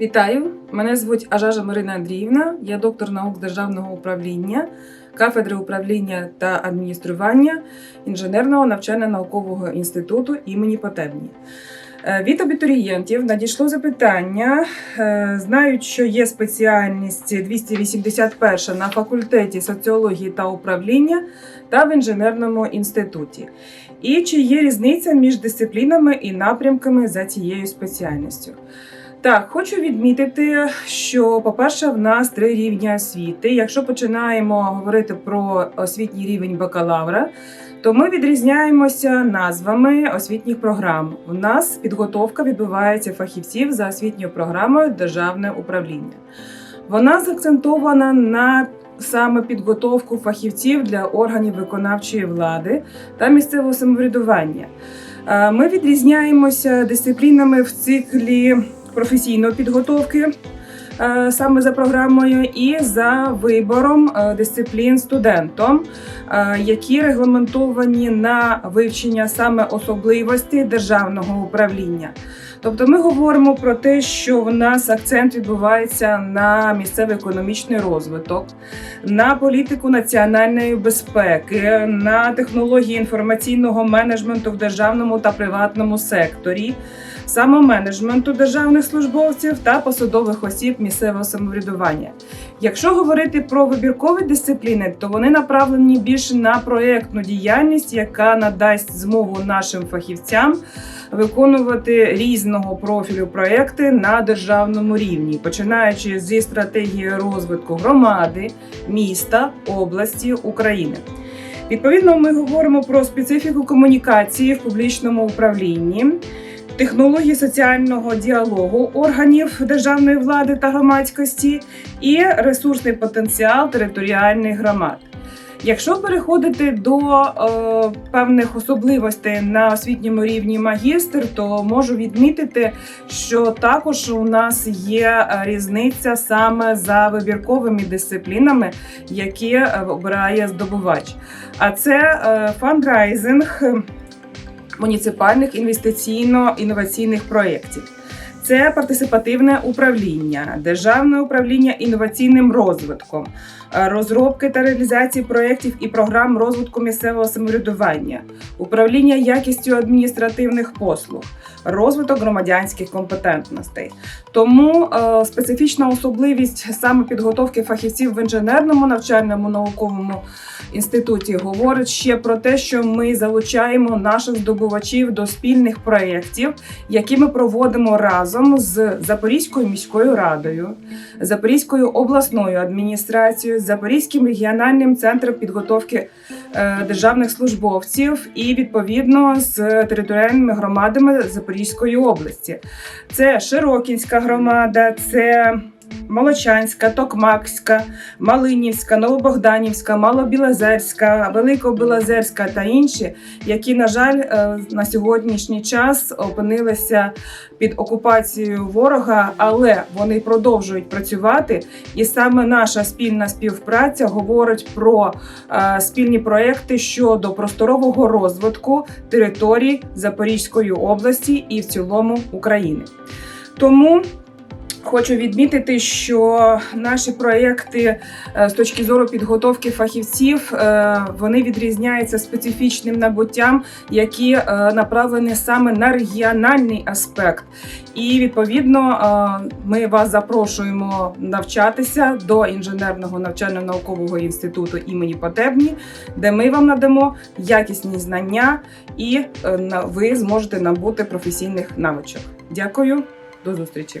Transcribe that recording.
Вітаю! Мене звуть Ажажа Марина Андріївна. Я доктор наук державного управління, кафедри управління та адміністрування інженерного навчально-наукового інституту імені Потебні. Е, Від абітурієнтів надійшло запитання. Е, Знають, що є спеціальність 281 на факультеті соціології та управління та в інженерному інституті. І чи є різниця між дисциплінами і напрямками за цією спеціальністю? Так, хочу відмітити, що, по-перше, в нас три рівні освіти. Якщо починаємо говорити про освітній рівень бакалавра, то ми відрізняємося назвами освітніх програм. У нас підготовка відбувається фахівців за освітньою програмою Державне управління. Вона заакцентована на саме підготовку фахівців для органів виконавчої влади та місцевого самоврядування. Е, Ми відрізняємося дисциплінами в циклі професійної підготовки. е, Саме за програмою і за вибором е, дисциплін студентом, е, які регламентовані на вивчення саме особливостей державного управління. Тобто ми говоримо про те, що в нас акцент відбувається на місцевий економічний розвиток, на політику національної безпеки, на технології інформаційного менеджменту в державному та приватному секторі, самоменеджменту державних службовців та посадових осіб місцевого самоврядування. Якщо говорити про вибіркові дисципліни, то вони направлені більше на проєктну діяльність, яка надасть змогу нашим фахівцям виконувати різного профілю проекти на державному рівні, починаючи зі стратегії розвитку громади, міста, області України. Відповідно, ми говоримо про специфіку комунікації в публічному управлінні. Технології соціального діалогу органів державної влади та громадськості і ресурсний потенціал територіальних громад. Якщо переходити до е, певних особливостей на освітньому рівні магістр, то можу відмітити, що також у нас є е, різниця саме за вибірковими дисциплінами, які е, обирає здобувач. А це е, фандрайзинг муніципальних інвестиційно-інноваційних проєктів. Це партисипативне управління, державне управління інноваційним розвитком, е, розробки та реалізації проєктів і програм розвитку місцевого самоврядування, управління якістю адміністративних послуг, розвиток громадянських компетентностей. Тому е, специфічна особливість саме підготовки фахівців в інженерному навчальному науковому інституті говорить ще про те, що ми залучаємо наших здобувачів до спільних проєктів, які ми проводимо разом з Запорізькою міською радою, Запорізькою обласною адміністрацією, Запорізьким регіональним центром підготовки е, державних службовців і відповідно з територіальними громадами Запорізької області. Це Широкінська громада, це Молочанська, Токмакська, Малинівська, Новобогданівська, Малобілозерська, Великобілозерська та інші, які, на жаль, е, на сьогоднішній час опинилися під окупацією ворога, але вони продовжують працювати. І саме наша спільна співпраця говорить про е, спільні проекти щодо просторового розвитку територій Запорізької області і в цілому України. Тому Хочу відмітити, що наші проекти е, з точки зору підготовки фахівців е, вони відрізняються специфічним набуттям, які е, направлені саме на регіональний аспект. І відповідно ми вас запрошуємо навчатися до інженерного навчально-наукового інституту імені Потебні, де ми вам надамо якісні знання і ви зможете набути професійних навичок. Дякую, до зустрічі.